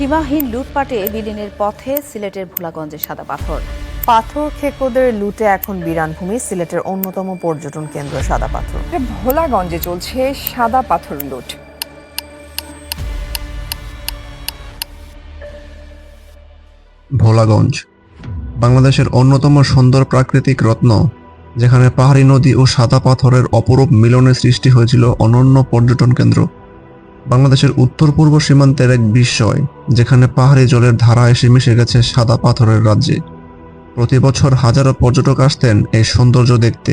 সীমাহীন লুটপাটে বিলীনের পথে সিলেটের ভোলাগঞ্জের সাদা পাথর। পাথর খেকোদের লুটে এখন বিরানভূমি সিলেটের অন্যতম পর্যটন কেন্দ্র সাদা পাথর। ভোলাগঞ্জে চলছে সাদা পাথর লুট। ভোলাগঞ্জ বাংলাদেশের অন্যতম সুন্দর প্রাকৃতিক রত্ন যেখানে পাহাড়ি নদী ও সাদা পাথরের অপরূপ মিলনে সৃষ্টি হয়েছিল অনন্য পর্যটন কেন্দ্র। বাংলাদেশের উত্তর পূর্ব সীমান্তের এক বিস্ময়, যেখানে পাহাড়ি জলের ধারা এসে মিশে গেছে সাদা পাথরের রাজ্যে। প্রতি বছর হাজারো পর্যটক আসতেন এই সৌন্দর্য দেখতে।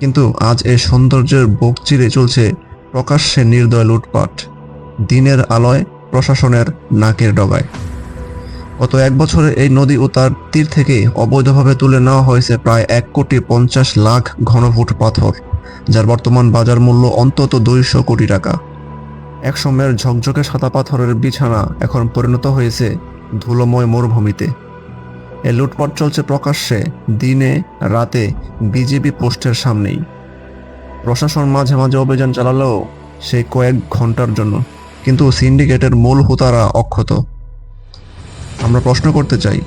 কিন্তু আজ এই সৌন্দর্যের বুক চিরে চলছে প্রকাশ্যে নির্দয় লুটপাট, দিনের আলোয় প্রশাসনের নাকের ডগায়। গত এক বছরে এই নদী ও তার তীর থেকে অবৈধভাবে তুলে নেওয়া হয়েছে প্রায় এক কোটি পঞ্চাশ লাখ ঘনফুট পাথর, যার বর্তমান বাজার মূল্য অন্তত দুইশো কোটি টাকা। এক সময়ের ঝকঝকে সাদা পাথরের বিছানা এখন পরিণত হয়েছে ধুলোময় মরুভূমিতে। এ লুটপাট চলছে প্রকাশ্যে, দিনে, রাতে বিজেপি পোস্টের সামনেই। প্রশাসন মাঝে মাঝে অভিযান চালালেও সেই কয়েক ঘণ্টার জন্য, কিন্তু সিন্ডিকেটের মূল হুতারা অক্ষত। আমরা প্রশ্ন করতে চাই,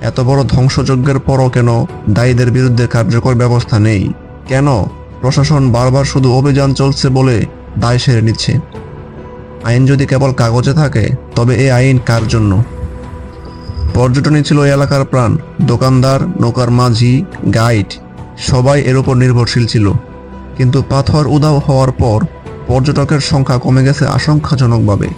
এত বড় ধ্বংসযজ্ঞের পরও কেন দায়ীদের বিরুদ্ধে কার্যকর ব্যবস্থা নেই? কেন প্রশাসন বারবার শুধু অভিযান চলছে বলে দায় সেরে নিচ্ছে? আইন যদি কেবল কাগজে থাকে, তবে এই আইন কার জন্য? পর্যটনই ছিল এলাকার প্রাণ। দোকানদার, নৌকার মাঝি, গাইড, সবাই এর উপর নির্ভরশীল ছিল। কিন্তু পাথর উধাও হওয়ার পর পর্যটকের সংখ্যা কমে গেছে আশঙ্কাজনকভাবে।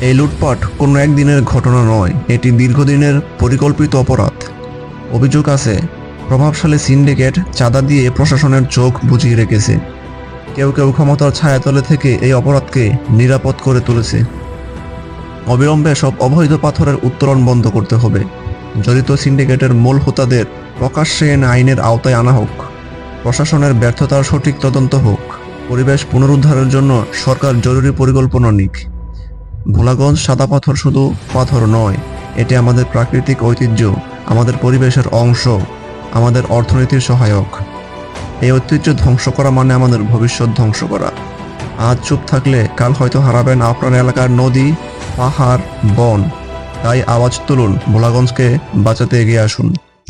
এই লুটপাট কোনো একদিনের ঘটনা নয়, এটি দীর্ঘদিনের পরিকল্পিত অপরাধ। অভিযোগ আছে, প্রভাবশালী সিন্ডিকেট চাঁদা দিয়ে প্রশাসনের চোখ বুঝিয়ে রেখেছে। কেউ কেউ ক্ষমতার ছায়াতলে থেকে এই অপরাধকে নিরাপদ করে তুলেছে। অবিলম্বে সব অবৈধ পাথরের উত্তোলন বন্ধ করতে হবে। জড়িত সিন্ডিকেটের মূল হোতাদের প্রকাশ্যে এনে আইনের আওতায় আনা হোক। প্রশাসনের ব্যর্থতার সঠিক তদন্ত হোক। পরিবেশ পুনরুদ্ধারের জন্য সরকার জরুরি পরিকল্পনা নিক। ভোলাগঞ্জ সাদা পাথর শুধু পাথর নয়, এটি আমাদের প্রাকৃতিক ঐতিহ্য, আমাদের পরিবেশের অংশ, আমাদের অর্থনীতির সহায়ক। এই ঐতিহ্য ধ্বংস করা মানে আমাদের ভবিষ্যৎ ধ্বংস করা। আজ চুপ থাকলে কাল হয়তো হারাবেন আপনার এলাকার নদী, পাহাড়, বন। তাই আওয়াজ তুলুন, ভোলাগঞ্জকে বাঁচাতে এগিয়ে আসুন।